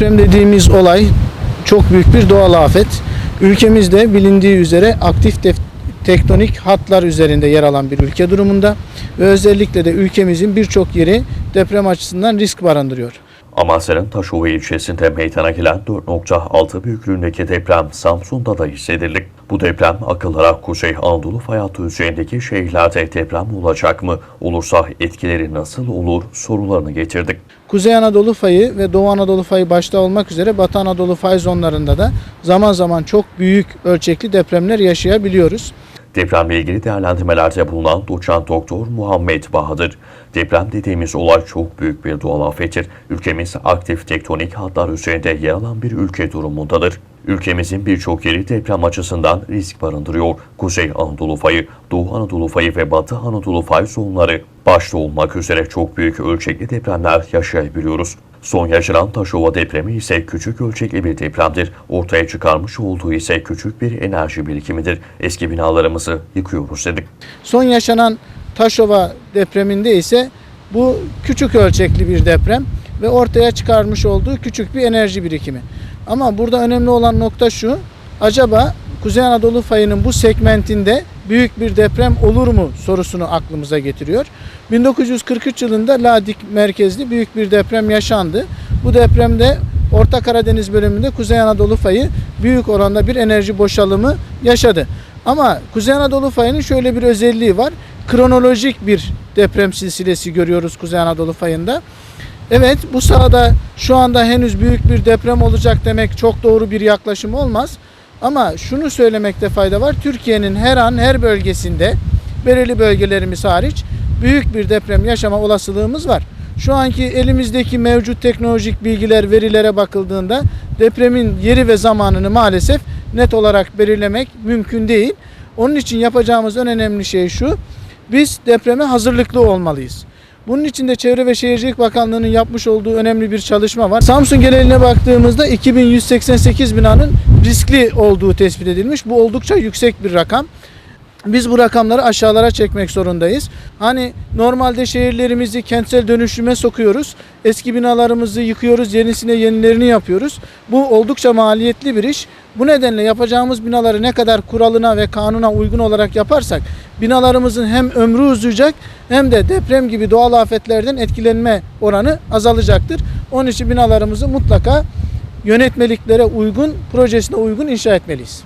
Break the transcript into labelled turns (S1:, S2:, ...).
S1: Deprem dediğimiz olay çok büyük bir doğal afet. Ülkemizde bilindiği üzere aktif tektonik hatlar üzerinde yer alan bir ülke durumunda ve özellikle de ülkemizin birçok yeri deprem açısından risk barındırıyor.
S2: Amasya'nın Taşova ilçesinde meydana gelen 4.6 büyüklüğündeki deprem Samsun'da da hissedildi. Bu deprem akıllara Kuzey Anadolu fay hattı üzerindeki şehirlerde deprem olacak mı? Olursa etkileri nasıl olur sorularını getirdik.
S1: Kuzey Anadolu fayı ve Doğu Anadolu fayı başta olmak üzere Batı Anadolu fay zonlarında da zaman zaman çok büyük ölçekli depremler yaşayabiliyoruz.
S2: Depremle ilgili değerlendirmelerde bulunan doçent doktor Muhammed Bahadır, deprem dediğimiz olay çok büyük bir doğal afettir. Ülkemiz aktif tektonik hatlar üzerinde yer alan bir ülke durumundadır. Ülkemizin birçok yeri deprem açısından risk barındırıyor. Kuzey Anadolu fayı, Doğu Anadolu fayı ve Batı Anadolu fay zonları başta olmak üzere çok büyük ölçekli depremler yaşayabiliyoruz. Son yaşanan Taşova depremi ise küçük ölçekli bir depremdir. Ortaya çıkarmış olduğu ise küçük bir enerji birikimidir. Eski binalarımızı yıkıyoruz dedik.
S1: Son yaşanan Taşova depreminde ise bu küçük ölçekli bir deprem ve ortaya çıkarmış olduğu küçük bir enerji birikimi. Ama burada önemli olan nokta şu. Acaba Kuzey Anadolu fayının bu segmentinde büyük bir deprem olur mu sorusunu aklımıza getiriyor. 1943 yılında Ladik merkezli büyük bir deprem yaşandı. Bu depremde Orta Karadeniz bölümünde Kuzey Anadolu fayı büyük oranda bir enerji boşalımı yaşadı. Ama Kuzey Anadolu fayının şöyle bir özelliği var. Kronolojik bir deprem silsilesi görüyoruz Kuzey Anadolu fayında. Evet bu sahada şu anda henüz büyük bir deprem olacak demek çok doğru bir yaklaşım olmaz. Ama şunu söylemekte fayda var. Türkiye'nin her an her bölgesinde belirli bölgelerimiz hariç büyük bir deprem yaşama olasılığımız var. Şu anki elimizdeki mevcut teknolojik bilgiler, verilere bakıldığında depremin yeri ve zamanını maalesef net olarak belirlemek mümkün değil. Onun için yapacağımız en önemli şey şu. Biz depreme hazırlıklı olmalıyız. Bunun için de Çevre ve Şehircilik Bakanlığı'nın yapmış olduğu önemli bir çalışma var. Samsun geneline baktığımızda 2188 binanın riskli olduğu tespit edilmiş. Bu oldukça yüksek bir rakam. Biz bu rakamları aşağılara çekmek zorundayız. Hani normalde şehirlerimizi kentsel dönüşüme sokuyoruz. Eski binalarımızı yıkıyoruz, yenisine yenilerini yapıyoruz. Bu oldukça maliyetli bir iş. Bu nedenle yapacağımız binaları ne kadar kuralına ve kanuna uygun olarak yaparsak binalarımızın hem ömrü uzayacak hem de deprem gibi doğal afetlerden etkilenme oranı azalacaktır. Onun için binalarımızı mutlaka yönetmeliklere uygun, projesine uygun inşa etmeliyiz.